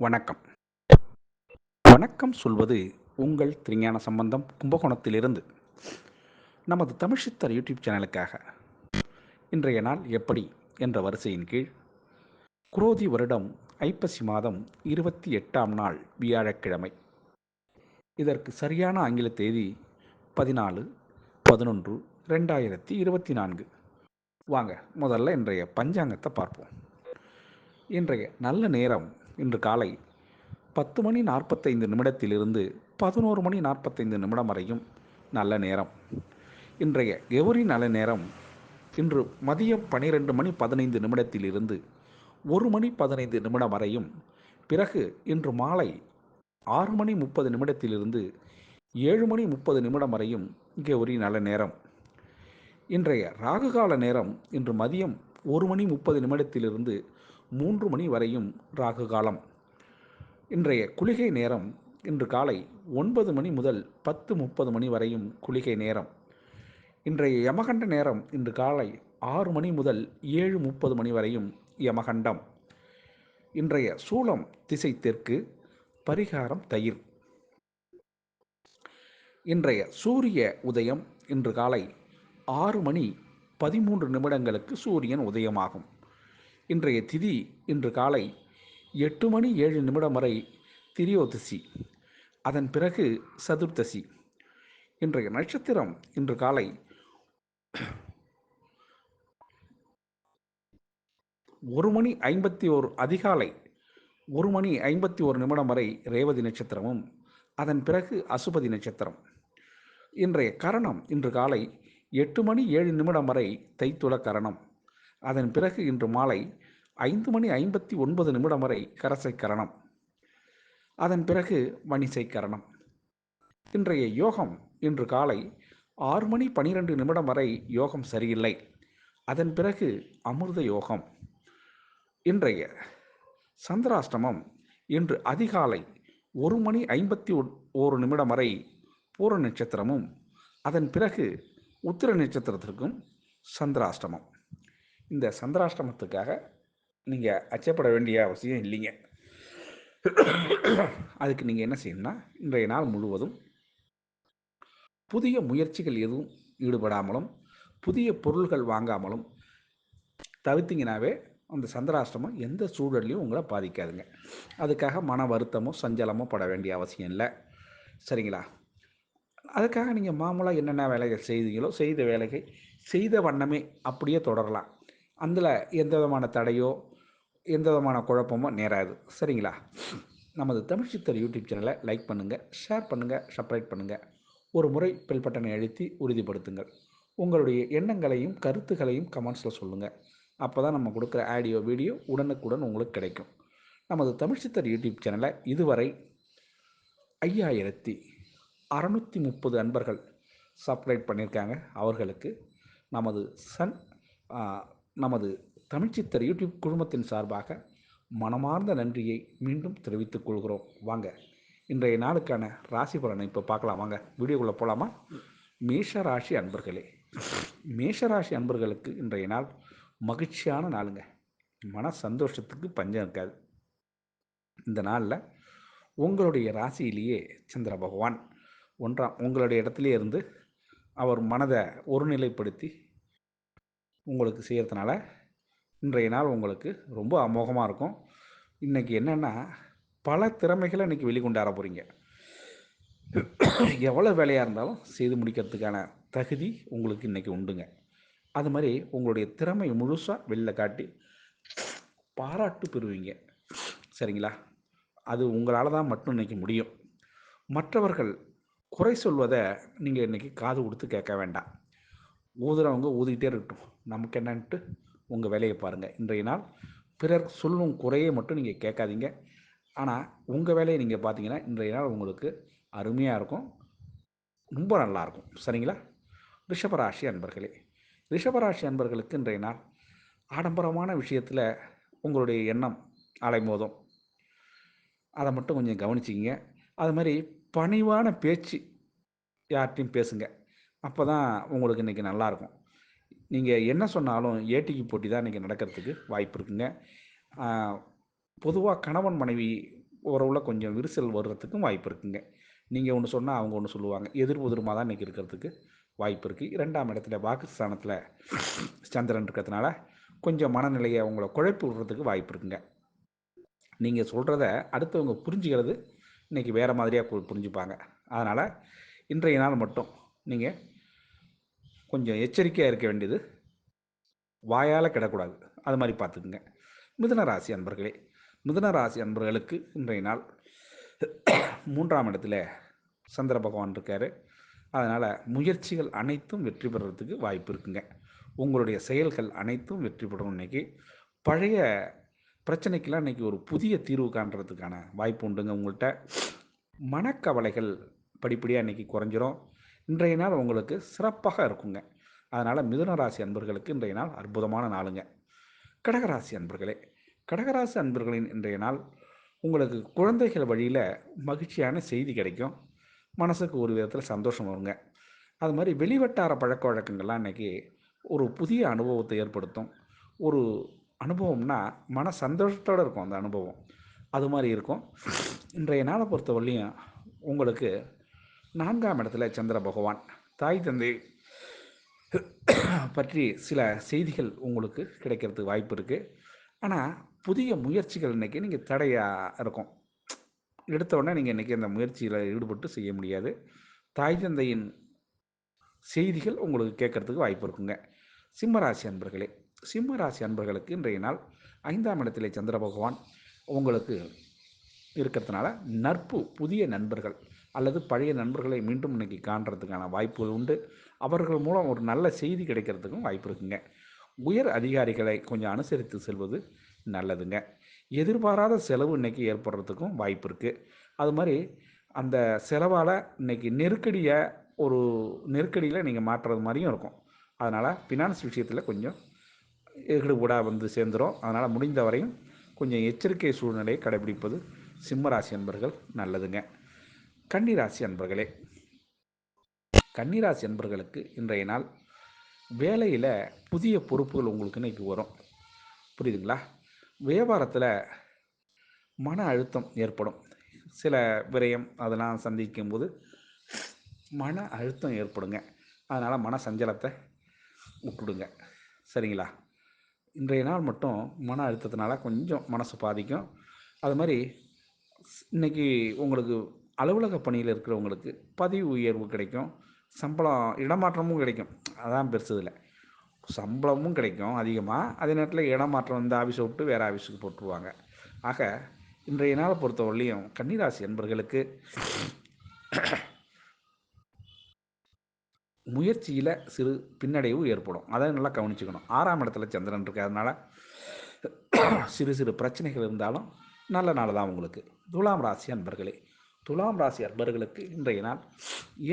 வணக்கம். வணக்கம் சொல்வது உங்கள் திருஞான சம்பந்தம் கும்பகோணத்திலிருந்து. நமது தமிழ்ச்சித்தர் யூடியூப் சேனலுக்காக. இன்றைய நாள் எப்படி என்ற வரிசையின் கீழ் குரோதி வருடம் ஐப்பசி மாதம் இருபத்தி எட்டாம் நாள் வியாழக்கிழமை. இதற்கு சரியான ஆங்கில தேதி பதினாலு பதினொன்று ரெண்டாயிரத்தி இருபத்தி நான்கு. வாங்க முதல்ல இன்றைய பஞ்சாங்கத்தை பார்ப்போம். இன்றைய நல்ல நேரம் இன்று காலை பத்து மணி நாற்பத்தைந்து நிமிடத்திலிருந்து பதினோரு மணி நாற்பத்தைந்து நிமிடம் வரையும் நல்ல நேரம். இன்றைய கௌரி நல்ல நேரம்? இன்று மதியம் பனிரெண்டு மணி பதினைந்து நிமிடத்திலிருந்து ஒரு மணி பதினைந்து நிமிடம் வரையும். பிறகு இன்று மாலை ஆறு மணி முப்பது நிமிடத்திலிருந்து ஏழு மணி முப்பது நிமிடம் வரையும் கௌரி நல்ல நேரம்? இன்றைய ராகுகால நேரம் இன்று மதியம் ஒரு மணி முப்பது நிமிடத்திலிருந்து மூன்று மணி வரையும் ராகு காலம். இன்றைய குளிகை நேரம் இன்று காலை ஒன்பது மணி முதல் பத்து முப்பது மணி வரையும் குளிகை நேரம். இன்றைய யமகண்ட நேரம் இன்று காலை ஆறு மணி முதல் ஏழு முப்பது மணி வரையும் யமகண்டம். இன்றைய சூளம் திசை தெற்கு பரிகாரம் தயிர். இன்றைய சூரிய உதயம் இன்று காலை ஆறு மணி பதிமூன்று நிமிடங்களுக்கு சூரியன் உதயமாகும். இன்றைய திதி இன்று காலை எட்டு மணி ஏழு நிமிடம் வரை திரியோதிசி அதன் பிறகு சதுர்த்தசி. இன்றைய நட்சத்திரம் இன்று காலை ஒரு மணி ஐம்பத்தி ஓரு அதிகாலை ஒரு மணி ஐம்பத்தி ஒரு நிமிடம் வரை ரேவதி நட்சத்திரமும் அதன் பிறகு அசுபதி நட்சத்திரம். இன்றைய கரணம் இன்று காலை எட்டு மணி ஏழு நிமிடம் வரை தைத்துள கரணம். அதன் பிறகு இன்று மாலை ஐந்து மணி ஐம்பத்தி ஒன்பது நிமிடம் வரை கரசை கரணம். அதன் பிறகு வணிசை கரணம். இன்றைய யோகம் இன்று காலை ஆறு மணி பனிரெண்டு நிமிடம் வரை யோகம் சரியில்லை. அதன் பிறகு அமிர்த யோகம். இன்றைய சந்திராஷ்டமம் இன்று அதிகாலை ஒரு மணி ஐம்பத்தி ஒரு நிமிடம் வரை பூர நட்சத்திரமும் அதன் பிறகு உத்திர நட்சத்திரத்திற்கும் சந்திராஷ்டமம். இந்த சந்திராஷ்டமத்துக்காக நீங்கள் அச்சப்பட வேண்டிய அவசியம் இல்லைங்க. அதுக்கு நீங்கள் என்ன செய்யணும்னா இன்றைய நாள் முழுவதும் புதிய முயற்சிகள் எதுவும் ஈடுபடாமலும் புதிய பொருள்கள் வாங்காமலும் தவிர்த்திங்கனாவே அந்த சந்திராஷ்டமம் எந்த சூழல்லையும் உங்களை பாதிக்காதுங்க. அதுக்காக மன வருத்தமோ சஞ்சலமோ பட வேண்டிய அவசியம் இல்லை. சரிங்களா? அதுக்காக நீங்கள் மாமூலாக என்னென்ன வேலைகள் செய்தீங்களோ செய்த வேலைகள் செய்த வண்ணமே அப்படியே தொடரலாம். அதில் எந்த விதமான தடையோ எந்த விதமான குழப்பமோ நேராது. சரிங்களா? நமது தமிழ் சித்தர் யூடியூப் சேனலை லைக் பண்ணுங்கள் ஷேர் பண்ணுங்கள் சப்ரைட் பண்ணுங்கள் ஒரு முறை பெல் பட்டனை அழுத்தி உறுதிப்படுத்துங்கள். உங்களுடைய எண்ணங்களையும் கருத்துக்களையும் கமெண்ட்ஸில் சொல்லுங்கள் அப்போ தான் நம்ம கொடுக்குற ஆடியோ வீடியோ உடனுக்குடன் உங்களுக்கு கிடைக்கும். நமது தமிழ் சித்தர் யூடியூப் சேனலை இதுவரை ஐயாயிரத்தி அறநூற்றி முப்பது அன்பர்கள் சப்ஸ்கிரைப் பண்ணியிருக்காங்க. அவர்களுக்கு நமது சன் நமது தமிழ்ச்சித்தர் யூடியூப் குழுமத்தின் சார்பாக மனமார்ந்த நன்றியை மீண்டும் தெரிவித்துக் கொள்கிறோம். வாங்க இன்றைய நாளுக்கான ராசி பலனை இப்போ பார்க்கலாம். வாங்க வீடியோக்குள்ளே போகலாமா மேஷ ராசி அன்பர்களே மேஷ ராசி அன்பர்களுக்கு இன்றைய நாள் மகிழ்ச்சியான நாளுங்க. மன சந்தோஷத்துக்கு பஞ்சம் இருக்காது. இந்த நாளில் உங்களுடைய ராசியிலேயே சந்திர பகவான் ஒன்றாம் உங்களுடைய இடத்துலையே இருந்து அவர் மனதை ஒருநிலைப்படுத்தி உங்களுக்கு செய்கிறதுனால இன்றைய நாள் உங்களுக்கு ரொம்ப அமோகமாக இருக்கும். இன்றைக்கி என்னென்னா பல திறமைகளை இன்றைக்கி வெளிக்கொண்டாட போகிறீங்க எவ்வளோ வேலையாக இருந்தாலும் செய்து முடிக்கிறதுக்கான தகுதி உங்களுக்கு இன்றைக்கி உண்டுங்க. அது மாதிரி உங்களுடைய திறமை முழுசாக வெளில காட்டி பாராட்டு பெறுவீங்க. சரிங்களா? அது உங்களால் தான் மட்டும் இன்றைக்கி முடியும். மற்றவர்கள் குறை சொல்வதை நீங்கள் இன்றைக்கி காது கொடுத்து கேட்க வேண்டாம். ஊதுறவங்க ஊதிக்கிட்டே இருக்கட்டும். நமக்கு என்னன்ட்டு உங்கள் வேலையை பாருங்கள் இன்றைய நாள் பிறர் சொல்லும் குறையை மட்டும் நீங்கள் கேட்காதீங்க. ஆனால் உங்கள் வேலையை நீங்கள் பார்த்தீங்கன்னா இன்றைய நாள் உங்களுக்கு அருமையாக இருக்கும். ரொம்ப நல்லாயிருக்கும் சரிங்களா? ரிஷபராசி அன்பர்களே ரிஷபராசி அன்பர்களுக்கு இன்றைய நாள் ஆடம்பரமான விஷயத்தில் உங்களுடைய எண்ணம் அலைமோதும். அதை மட்டும் கொஞ்சம் கவனிச்சிங்க அது மாதிரி பணிவான பேச்சு யார்கிட்டையும் பேசுங்க. அப்போ தான் உங்களுக்கு இன்றைக்கி நல்லாயிருக்கும் நீங்கள் என்ன சொன்னாலும் ஏட்டிக்கு போட்டி தான் இன்றைக்கி நடக்கிறதுக்கு வாய்ப்பு இருக்குங்க. பொதுவாக கணவன் மனைவி உறவில் கொஞ்சம் விரிசல் வர்றதுக்கும் வாய்ப்பு இருக்குங்க. நீங்கள் ஒன்று சொன்னால் அவங்க ஒன்று சொல்லுவாங்க. எதிர் உதிர்மாக தான் இன்றைக்கி இருக்கிறதுக்கு வாய்ப்பு இருக்குது இரண்டாம் இடத்துல வாக்குஸ்தானத்தில் சந்திரன் இருக்கிறதுனால கொஞ்சம் மனநிலையை அவங்கள குழப்பி விடுறதுக்கு வாய்ப்பு இருக்குங்க. நீங்கள் சொல்கிறத அடுத்தவங்க புரிஞ்சுக்கிறது இன்றைக்கி வேறு மாதிரியாக புரிஞ்சுப்பாங்க. அதனால் இன்றைய நாள் மட்டும் நீங்கள் கொஞ்சம் எச்சரிக்கையாக இருக்க வேண்டியது வாயால் கிடக்கூடாது. அது மாதிரி பார்த்துக்குங்க. மிதுன ராசி அன்பர்களே மிதுன ராசி அன்பர்களுக்கு இன்றைய நாள் மூன்றாம் இடத்துல சந்திர பகவான் இருக்கார். அதனால் முயற்சிகள் அனைத்தும் வெற்றி பெறுறதுக்கு வாய்ப்பு இருக்குங்க. உங்களுடைய செயல்கள் அனைத்தும் வெற்றி பெறும் இன்றைக்கி பழைய பிரச்சனைக்கெல்லாம் இன்றைக்கி ஒரு புதிய தீர்வு காண்றதுக்கான வாய்ப்பு உண்டுங்க உங்கள்கிட்ட மனக்கவலைகள் படிப்படியாக இன்றைக்கி குறைஞ்சிரும். இன்றைய நாள் உங்களுக்கு சிறப்பாக இருக்குங்க. அதனால் மிதுன ராசி அன்பர்களுக்கு இன்றைய நாள் அற்புதமான நாளுங்க. கடகராசி அன்பர்களே கடகராசி அன்பர்களின் இன்றைய நாள் உங்களுக்கு குழந்தைகள் வழியில் மகிழ்ச்சியான செய்தி கிடைக்கும். மனசுக்கு ஒரு விதத்தில் சந்தோஷம் வருங்க. அது மாதிரி வெளிவட்டார பழக்க வழக்கங்கள்லாம் இன்றைக்கி ஒரு புதிய அனுபவத்தை ஏற்படுத்தும். ஒரு அனுபவம்னா மன சந்தோஷத்தோடு இருக்கும் அந்த அனுபவம். அது மாதிரி இருக்கும். இன்றைய நாளை பொறுத்தவரையிலையும் உங்களுக்கு நான்காம் இடத்துல சந்திர பகவான். தாய் தந்தை பற்றி சில செய்திகள் உங்களுக்கு கிடைக்கிறதுக்கு வாய்ப்பு இருக்குது ஆனால் புதிய முயற்சிகள் இன்றைக்கி நீங்கள் தடையாக இருக்கும். எடுத்த உடனே நீங்கள் இன்றைக்கி அந்த முயற்சியில் ஈடுபட்டு செய்ய முடியாது. தாய் தந்தையின் செய்திகள் உங்களுக்கு கேட்குறதுக்கு வாய்ப்பு இருக்குங்க. சிம்மராசி அன்பர்களே சிம்மராசி அன்பர்களுக்கு இன்றைய நாள் ஐந்தாம் இடத்திலே சந்திர பகவான் உங்களுக்கு இருக்கிறதுனால நட்பு புதிய நண்பர்கள் அல்லது பழைய நண்பர்களை மீண்டும் இன்றைக்கி காண்றதுக்கான வாய்ப்புகள் உண்டு. அவர்கள் மூலம் ஒரு நல்ல செய்தி கிடைக்கிறதுக்கும் வாய்ப்பு இருக்குங்க. உயர் அதிகாரிகளை கொஞ்சம் அனுசரித்து செல்வது நல்லதுங்க. எதிர்பாராத செலவு இன்றைக்கி ஏற்படுறதுக்கும் வாய்ப்பு இருக்குது அது மாதிரி அந்த செலவால் இன்றைக்கி நெருக்கடியை ஒரு நெருக்கடியில் நீங்கள் மாற்றுறது மாதிரியும் இருக்கும். அதனால் ஃபினான்ஸ் விஷயத்தில் கொஞ்சம் ஈடுபடா வந்து சேர்ந்துடும் அதனால் முடிந்த வரையும் கொஞ்சம் எச்சரிக்கை சூழ்நிலையை கடைபிடிப்பது சிம்மராசி என்பர்கள் நல்லதுங்க. கன்னிராசி அன்பர்களே கன்னிராசி அன்பர்களுக்கு இன்றைய நாள் வேலையில் புதிய பொறுப்புகள் உங்களுக்கு இன்னைக்கு வரும். புரியுதுங்களா? வியாபாரத்தில் மன அழுத்தம் ஏற்படும். சில விரயம் அதெல்லாம் சந்திக்கும் போது மன அழுத்தம் ஏற்படுங்க. அதனால் மன சஞ்சலத்தை விட்டுடுங்க. சரிங்களா? இன்றைய நாள் மட்டும் மன அழுத்தத்தினால கொஞ்சம் மனசு பாதிக்கும். அது மாதிரி இன்றைக்கி உங்களுக்கு அலுவலக பணியில் இருக்கிறவங்களுக்கு பதவி உயர்வு கிடைக்கும். சம்பளம் இடமாற்றமும் கிடைக்கும். அதான் பெருசு இதில். சம்பளமும் கிடைக்கும் அதிகமாக அதே நேரத்தில் இடமாற்றம் இந்த ஆஃபீஸை விட்டு வேறு ஆஃபீஸுக்கு போட்டுருவாங்க. ஆக இன்றைய நாளை பொறுத்தவரையிலையும் கன்னிராசி என்பர்களுக்கு முயற்சியில் சிறு பின்னடைவு ஏற்படும். அதை நல்லா கவனிச்சுக்கணும். ஆறாம் இடத்துல சந்திரன் இருக்கு அதனால் சிறு சிறு பிரச்சனைகள் இருந்தாலும் நல்ல நாள் தான் உங்களுக்கு. துலாம் ராசி அன்பர்களே. துலாம் ராசி அன்பர்களுக்கு இன்றைய நாள்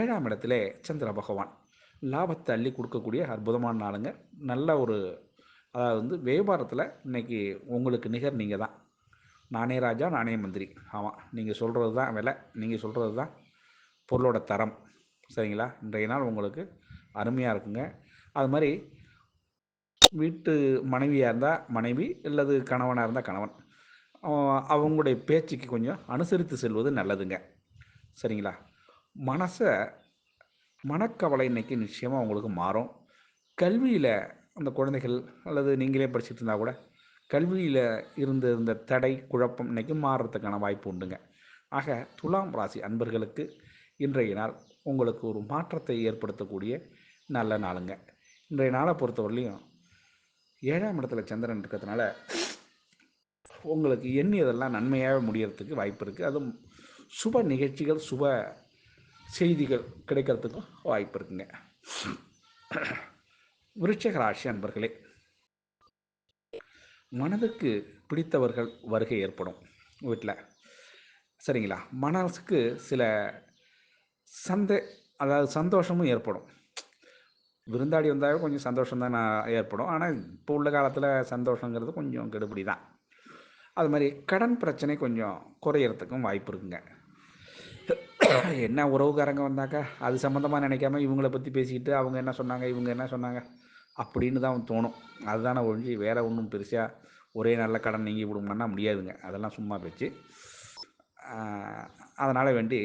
ஏழாம் இடத்துல சந்திர பகவான். லாபத்தை அள்ளி கொடுக்கக்கூடிய அற்புதமான நாளுங்க. நல்ல ஒரு அதாவது வந்து வியாபாரத்தில் இன்றைக்கி உங்களுக்கு நிகர் நீங்கள் தான் நானே ராஜா நானே மந்திரி. ஆமாம் நீங்கள் சொல்கிறது தான் விலை நீங்கள் சொல்கிறது தான் பொருளோட தரம். சரிங்களா? இன்றைய நாள் உங்களுக்கு அருமையாக இருக்குங்க. அது மாதிரி வீட்டு மனைவியாக இருந்தால் மனைவி அல்லது கணவனாக இருந்தால் கணவன். அவங்களுடைய பேச்சுக்கு கொஞ்சம் அனுசரித்து செல்வது நல்லதுங்க. சரிங்களா? மனசை மனக்கவலை இன்றைக்கி நிச்சயமாக உங்களுக்கு மாறும். கல்வியில் அந்த குழந்தைகள் அல்லது நீங்களே படிச்சுட்டு இருந்தால் கூட கல்வியில் இருந்த இந்த தடை குழப்பம் இன்றைக்கி மாறுறதுக்கான வாய்ப்பு உண்டுங்க. ஆக துலாம் ராசி அன்பர்களுக்கு இன்றைய நாள் உங்களுக்கு ஒரு மாற்றத்தை ஏற்படுத்தக்கூடிய நல்ல நாளுங்க. இன்றைய நாளை பொறுத்தவரையிலையும் ஏழாம் இடத்துல சந்திரன் இருக்கிறதுனால உங்களுக்கு எண்ணியதெல்லாம் நன்மையாக முடியறதுக்கு வாய்ப்பு இருக்குது அதுவும் சுப நிகழ்ச்சிகள் சுப செய்திகள் கிடைக்கிறதுக்கும் வாய்ப்பு இருக்குங்க. விருட்சக ராசி அன்பர்களே மனதுக்கு பிடித்தவர்கள் வருகை ஏற்படும் வீட்டில் சரிங்களா? மனசுக்கு சில சந்தே அதாவது சந்தோஷமும் ஏற்படும். விருந்தாடி வந்தாவே கொஞ்சம் சந்தோஷம் தான் ஏற்படும். ஆனால் இப்போ உள்ள காலத்தில் சந்தோஷங்கிறது கொஞ்சம் கெடுபடி தான். அது மாதிரி கடன் பிரச்சனை கொஞ்சம் குறையிறதுக்கும் வாய்ப்பு இருக்குங்க. என்ன உறவுக்காரங்க வந்தாக்கா அது சம்மந்தமாக நினைக்காம இவங்கள பற்றி பேசிக்கிட்டு அவங்க என்ன சொன்னாங்க இவங்க என்ன சொன்னாங்க அப்படின்னு தான் தோணும். அதுதானே ஒழிஞ்சு வேறு ஒன்றும் பெருசாக ஒரே நல்ல கடன் நீங்கி விடுங்கன்னா முடியாதுங்க. அதெல்லாம் சும்மா பேச்சு. அதனால் வேண்டி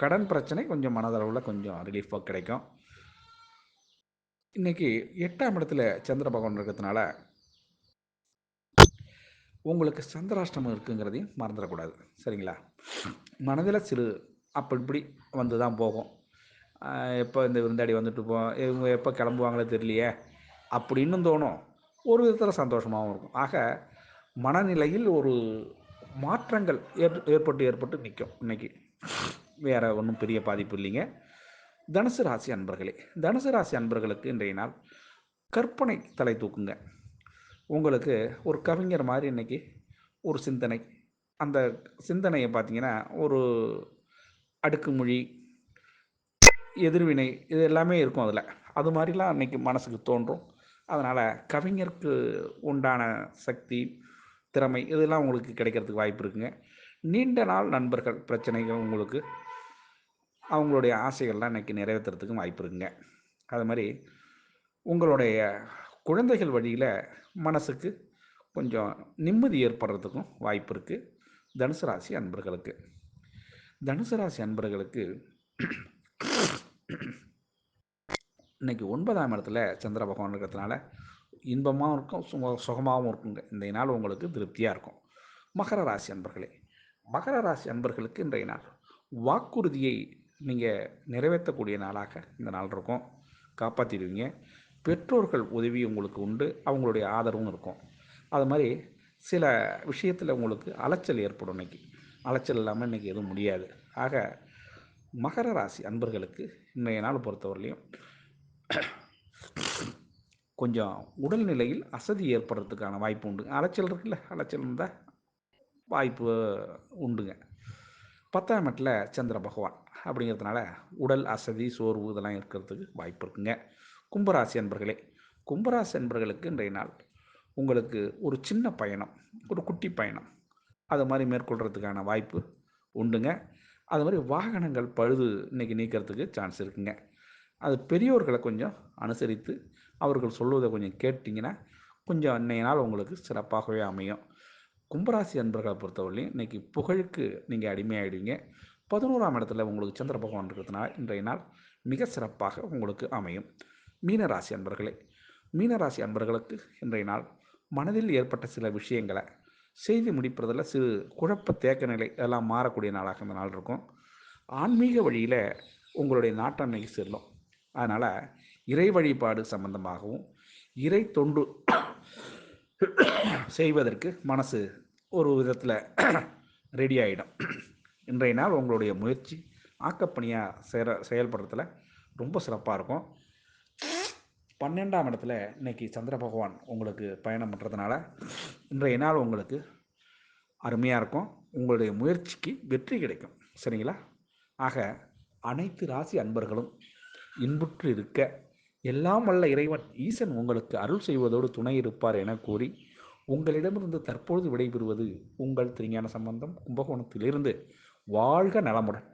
கடன் பிரச்சனை கொஞ்சம் மனதளவில் கொஞ்சம் ரிலீஃபாக கிடைக்கும். இன்றைக்கி எட்டாம் இடத்துல சந்திர பகவான் இருக்கிறதுனால உங்களுக்கு சந்திராஷ்டமம் இருக்குங்கிறதையும் மறந்துடக்கூடாது. சரிங்களா? மனதில் சிறு அப்படி இப்படி வந்து தான் போகும் எப்போ இந்த விருந்தாடி வந்துட்டு போ இவங்க எப்போ கிளம்புவாங்களே தெரியலையே அப்படின்னு தோணும். ஒரு விதத்தில் சந்தோஷமாகவும் இருக்கும். ஆக மனநிலையில் ஒரு மாற்றங்கள் ஏற்பட்டு ஏற்பட்டு நிற்கும் இன்றைக்கி வேறு ஒன்றும் பெரிய பாதிப்பு இல்லைங்க. தனுசு ராசி அன்பர்களே தனுசு ராசி அன்பர்களுக்கு இன்றைய நாள் கற்பனை தலை தூக்குங்க. உங்களுக்கு ஒரு கவிஞர் மாதிரி இன்றைக்கி ஒரு சிந்தனை. அந்த சிந்தனையை பார்த்தீங்கன்னா ஒரு அடுக்குமொழி எதிர்வினை இது எல்லாமே இருக்கும் அதில். அது மாதிரிலாம் அன்றைக்கி மனசுக்கு தோன்றும். அதனால் கவிஞருக்கு உண்டான சக்தி திறமை இதெல்லாம் உங்களுக்கு கிடைக்கிறதுக்கு வாய்ப்பு இருக்குங்க. நீண்ட நாள் நண்பர்கள் பிரச்சனைகள் உங்களுக்கு அவங்களுடைய ஆசைகள்லாம் இன்றைக்கி நிறைவேற்றுறதுக்கும் வாய்ப்பு இருக்குங்க. அது மாதிரி உங்களுடைய குழந்தைகள் வழியில் மனசுக்கு கொஞ்சம் நிம்மதி ஏற்படுறதுக்கும் வாய்ப்பு இருக்குது தனுசு ராசி அன்பர்களுக்கு. தனுசு ராசி அன்பர்களுக்கு இன்றைக்கி ஒன்பதாம் இடத்துல சந்திர பகவான் இருக்கிறதுனால இன்பமாகவும் இருக்கும் சுக சுகமாகவும் இருக்குங்க. இந்த நாள் உங்களுக்கு திருப்தியாக இருக்கும். மகர ராசி அன்பர்களே மகர ராசி அன்பர்களுக்கு இன்றைய நாள் வாக்குறுதியை நீங்கள் நிறைவேற்றக்கூடிய நாளாக இந்த நாள் இருக்கும். காப்பாற்றிடுவீங்க பெற்றோர்கள் உதவி உங்களுக்கு உண்டு அவங்களுடைய ஆதரவும் இருக்கும். அது மாதிரி சில விஷயத்தில் உங்களுக்கு அலைச்சல் ஏற்படும் இன்றைக்கி அலைச்சல் இல்லாமல் இன்றைக்கி எதுவும் முடியாது. ஆக மகர ராசி அன்பர்களுக்கு இன்றைய நாள் பொறுத்தவரையிலையும் கொஞ்சம் உடல்நிலையில் அசதி ஏற்படுறதுக்கான வாய்ப்பு உண்டு. அலைச்சல் இருக்குல்ல அலைச்சல் இருந்தால் வாய்ப்பு உண்டுங்க. பத்தாம் இடத்துல சந்திர பகவான் அப்படிங்கிறதுனால உடல் அசதி சோர்வு இதெல்லாம் இருக்கிறதுக்கு வாய்ப்பு இருக்குங்க. கும்பராசி அன்பர்களே கும்பராசி அன்பர்களுக்கு இன்றைய நாள் உங்களுக்கு ஒரு சின்ன பயணம் ஒரு குட்டி பயணம். அது மாதிரி மேற்கொள்கிறதுக்கான வாய்ப்பு உண்டுங்க. அது மாதிரி வாகனங்கள் பழுது இன்றைக்கி நீக்கிறதுக்கு சான்ஸ் இருக்குங்க. அது பெரியோர்களை கொஞ்சம் அனுசரித்து அவர்கள் சொல்வதை கொஞ்சம் கேட்டிங்கன்னா கொஞ்சம் அன்றைய நாள் உங்களுக்கு சிறப்பாகவே அமையும். கும்பராசி அன்பர்களை பொறுத்தவரையிலையும் இன்றைக்கி புகழுக்கு நீங்கள் அடிமையாயிடுவீங்க. பதினோராம் இடத்துல உங்களுக்கு சந்திர பகவான் இருக்கிறதுனால இன்றைய நாள் மிக சிறப்பாக உங்களுக்கு அமையும். மீனராசி அன்பர்களே மீனராசி அன்பர்களுக்கு இன்றைய நாள் மனதில் ஏற்பட்ட சில விஷயங்களை செய்து முடிப்பதில் சிறு குழப்ப தேக்க நிலை அதெல்லாம் மாறக்கூடிய நாளாக இந்த நாள் இருக்கும். ஆன்மீக வழியில் உங்களுடைய நாட்டன்னைக்கு செல்லும் அதனால் இறை வழிபாடு சம்பந்தமாகவும் இறை தொண்டு செய்வதற்கு மனசு ஒரு விதத்தில் ரெடி ஆகிடும் இன்றைய நாள் உங்களுடைய முயற்சி ஆக்கப்பணியாக செயற செயல்படுறதுல ரொம்ப சிறப்பாக இருக்கும். பன்னெண்டாம் இடத்துல இன்றைக்கி சந்திர பகவான் உங்களுக்கு பயணம் பண்ணுறதுனால இன்றைய நாள் உங்களுக்கு அருமையாக இருக்கும். உங்களுடைய முயற்சிக்கு வெற்றி கிடைக்கும். சரிங்களா? ஆக அனைத்து ராசி அன்பர்களும் இன்புற்று இருக்க எல்லாம் வல்ல இறைவன் ஈசன் உங்களுக்கு அருள் செய்வதோடு துணை இருப்பார் என கூறி உங்களிடமிருந்து தற்பொழுது விடைபெறுவது உங்கள் திருஞான சம்பந்தம் கும்பகோணத்திலிருந்து. வாழ்க நலமுடன்.